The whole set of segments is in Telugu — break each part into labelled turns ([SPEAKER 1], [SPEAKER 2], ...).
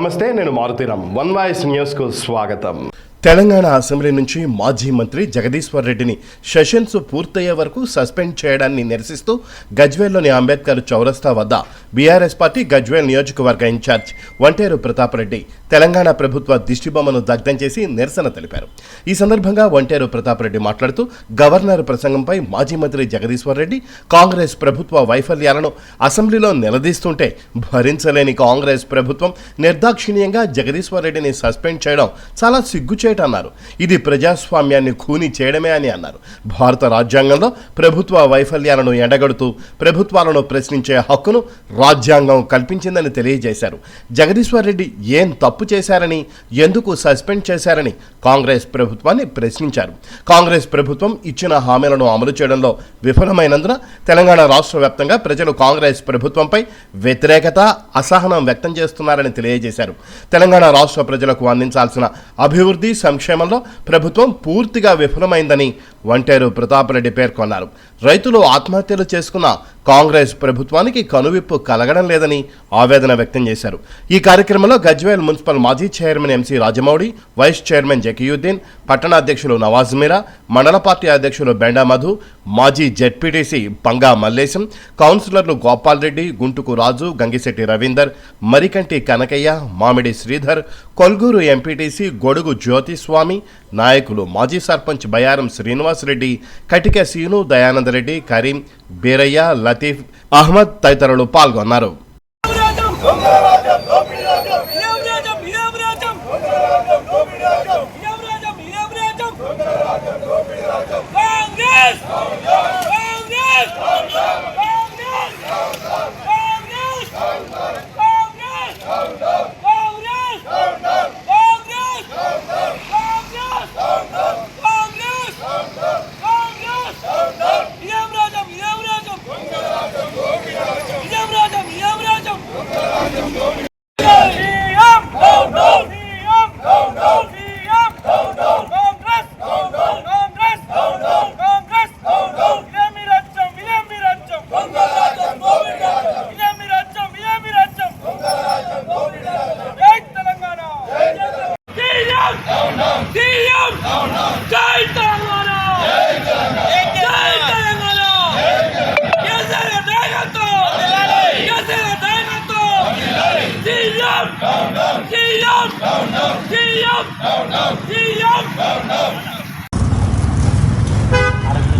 [SPEAKER 1] నమస్తే నేను మారుతీరామ్ వన్ వాయిస్ న్యూస్కు స్వాగతం. తెలంగాణ అసెంబ్లీ నుంచి మాజీ మంత్రి జగదీశ్వర్ రెడ్డిని సెషన్స్ పూర్తయ్యే వరకు సస్పెండ్ చేయడాన్ని నిరసిస్తూ గజ్వేల్లోని అంబేద్కర్ చౌరస్తా వద్ద బీఆర్ఎస్ పార్టీ గజ్వేల్ నియోజకవర్గ ఇన్ఛార్జ్ వంటేరు ప్రతాపరెడ్డి తెలంగాణ ప్రభుత్వ దిష్టిబొమ్మను దగ్ధం చేసి నిరసన తెలిపారు. ఈ సందర్భంగా వంటేరు ప్రతాపరెడ్డి మాట్లాడుతూ గవర్నర్ ప్రసంగంపై మాజీ మంత్రి జగదీశ్వర్ రెడ్డి కాంగ్రెస్ ప్రభుత్వ వైఫల్యాలను అసెంబ్లీలో నిలదీస్తుంటే భరించలేని కాంగ్రెస్ ప్రభుత్వం నిర్దాక్షిణ్యంగా జగదీశ్వర్ రెడ్డిని సస్పెండ్ చేయడం చాలా సిగ్గుచేట అన్నారు ఇది ప్రజాస్వామ్యాన్ని ఖూనీ చేయడమే అని అన్నారు. భారత రాజ్యాంగంలో ప్రభుత్వ వైఫల్యాలను ఎండగడుతూ ప్రభుత్వాలను ప్రశ్నించే హక్కును రాజ్యాంగం కల్పించిందని తెలియజేశారు. జగదీశ్వర్ రెడ్డి ఏం తప్పు చేశారని ఎందుకు సస్పెండ్ చేశారని కాంగ్రెస్ ప్రభుత్వాన్ని ప్రశ్నించారు. కాంగ్రెస్ ప్రభుత్వం ఇచ్చిన హామీలను అమలు చేయడంలో విఫలమైనందున తెలంగాణ రాష్ట్ర వ్యాప్తంగా ప్రజలు కాంగ్రెస్ ప్రభుత్వంపై వ్యతిరేకత అసహనం వ్యక్తం చేస్తున్నారని తెలియజేశారు. తెలంగాణ రాష్ట్ర ప్రజలకు అందించాల్సిన అభివృద్ధి సంక్షేమంలో ప్రభుత్వం పూర్తిగా విఫలమైందని వంటేరు ప్రతాప్ రెడ్డి పేర్కొన్నారు. రైతులు ఆత్మహత్యలు చేసుకున్న కాంగ్రెస్ ప్రభుత్వానికి కనువిప్పు కలగడం లేదని ఆవేదన వ్యక్తం చేశారు. ఈ కార్యక్రమంలో గజ్వేల్ మున్సిపల్ మాజీ chairman MC Rajamouli vice chairman Zakiuddin పట్టణ అధ్యక్షులు నవాజ్ మీరా మండల పార్టీ అధ్యక్షులు బెండా మధు మాజీ జెడ్పీటీసీ పంగా మల్లేశం కౌన్సిలర్లు గోపాల్ రెడ్డి గుంటుకు రాజు గంగిశెట్టి రవీందర్ మరికంటి కనకయ్య మామిడి శ్రీధర్ కొల్గూరు ఎంపీటీసీ గొడుగు జ్యోతిస్వామి నాయకులు మాజీ సర్పంచ్ బయారం శ్రీనివాస్ రెడ్డి కటిక సీను దయానందరెడ్డి కరీం బీరయ్య లతీఫ్ అహ్మద్ తదితరులు పాల్గొన్నారు.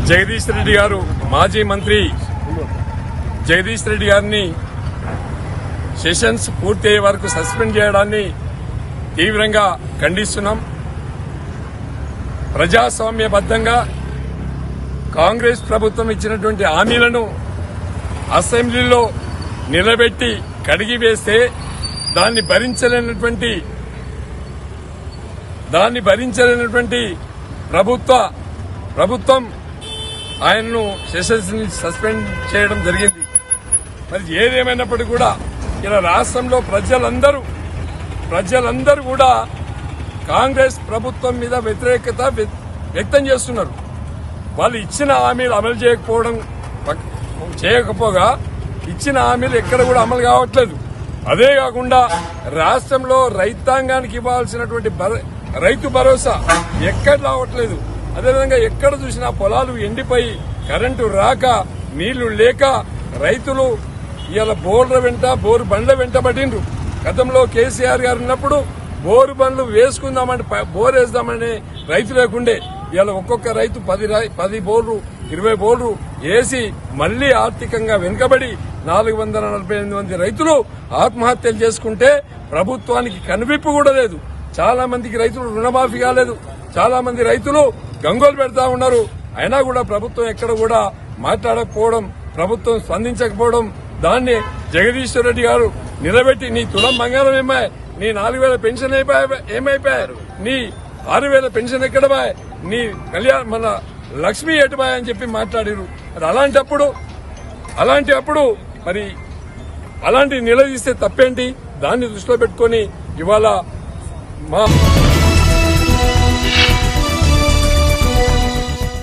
[SPEAKER 2] జగదీష్ రెడ్డి గారు మాజీ మంత్రి జగదీష్ రెడ్డి గారిని సెషన్స్ పూర్తయ్యే వరకు సస్పెండ్ చేయడాన్ని తీవ్రంగా ఖండిస్తున్నాం. ప్రజాస్వామ్యబద్ధంగా కాంగ్రెస్ ప్రభుత్వం ఇచ్చినటువంటి హామీలను అసెంబ్లీలో నిలబెట్టి కడిగి వేస్తే దాన్ని భరించలేనటువంటి దాన్ని భరించలేనటువంటి ప్రభుత్వ ప్రభుత్వం ఆయన్ను సెషన్స్ని సస్పెండ్ చేయడం జరిగింది. మరి ఏదేమైనప్పటికీ కూడా ఇలా రాష్ట్రంలో ప్రజలందరూ ప్రజలందరూ కూడా కాంగ్రెస్ ప్రభుత్వం మీద వ్యతిరేకత వ్య- వ్యక్తం చేస్తున్నారు. వాళ్ళు ఇచ్చిన హామీలు అమలు చేయకపోవడం చేయకపోగా ఇచ్చిన హామీలు ఎక్కడ కూడా అమలు కావట్లేదు. అదే కాకుండా రాష్ట్రంలో రైతాంగానికి ఇవ్వాల్సినటువంటి భర- రైతు భరోసా ఎక్కడ రావట్లేదు. అదేవిధంగా ఎక్కడ చూసినా పొలాలు ఎండిపోయి కరెంటు రాక నీళ్ళు లేక రైతులు ఇవాళ బోర్ల వెంట బోరు బండ్ల వెంట గతంలో కేసీఆర్ గారు ఉన్నప్పుడు బోరు బండ్లు వేసుకుందామని బోర్ వేద్దామని రైతు లేకుండే. ఇవాళ ఒక్కొక్క రైతు పది రై- పది బోర్లు ఇరవై బోర్లు వేసి మళ్ళీ ఆర్థికంగా వెనుకబడి నాలుగు వందల నలభై ఎనిమిది మంది రైతులు ఆత్మహత్యలు చేసుకుంటే ప్రభుత్వానికి కనువిప్పు కూడా లేదు. చాలా మందికి రైతులు రుణమాఫీ కాలేదు. చాలా మంది రైతులు గంగోలు పెడతా ఉన్నారు. అయినా కూడా ప్రభుత్వం ఎక్కడ కూడా మాట్లాడకపోవడం ప్రభుత్వం స్పందించకపోవడం దాన్ని జగదీశ్వర్ రెడ్డి గారు నిలబెట్టి నీ తులం బంగారం ఏమాయి? నీ నాలుగు వేల పెన్షన్ ఏమైపోయారు నీ ఆరు వేల పెన్షన్ ఎక్కడ బాయ్ నీ కళ్యాణ్ మన లక్ష్మీ ఎటుబాయ్ అని చెప్పి మాట్లాడారు మరి అలాంటప్పుడు అలాంటి అప్పుడు మరి అలాంటి నిలదీస్తే తప్పేంటి? దాన్ని దృష్టిలో పెట్టుకొని ఇవాళ 妈